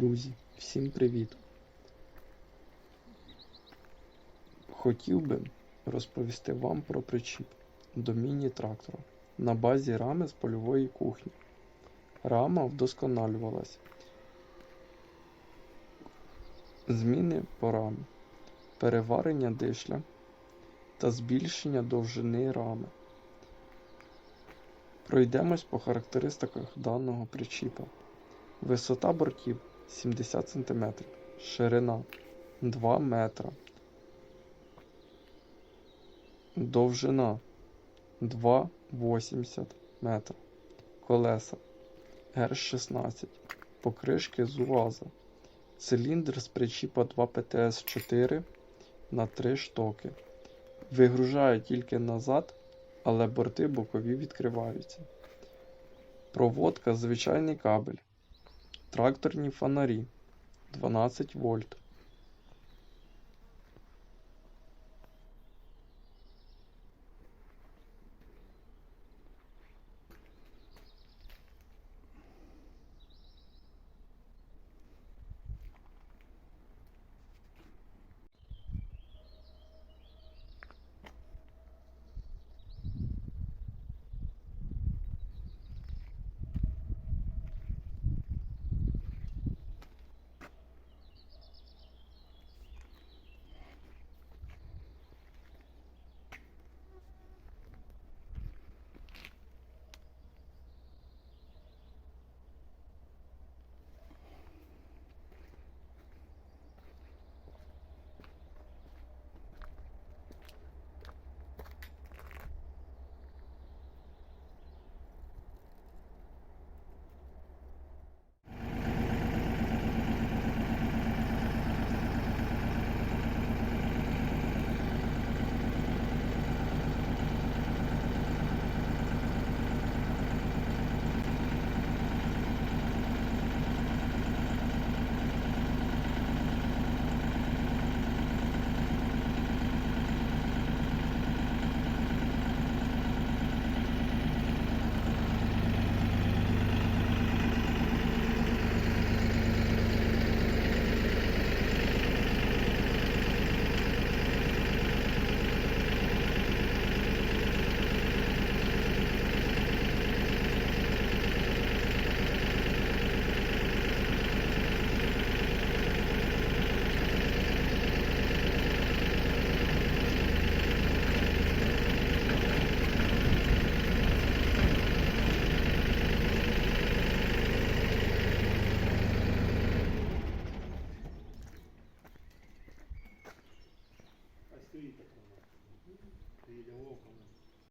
Друзі, всім привіт! Хотів би розповісти вам про причіп до міні-трактора на базі рами з польової кухні. Рама вдосконалювалась. Зміни по рамі, переварення дишля та збільшення довжини рами. Пройдемось по характеристиках даного причіпа. Висота бортів 70 см, ширина 2 метра, довжина 2,80 метра, колеса R16, покришки з УАЗа, циліндр з причіпа 2 ПТС 4 на 3 штоки. Вигружає тільки назад, але борти бокові відкриваються. Проводка звичайний кабель. Тракторні фонарі 12 вольт. Стоїть так вона. Вовком.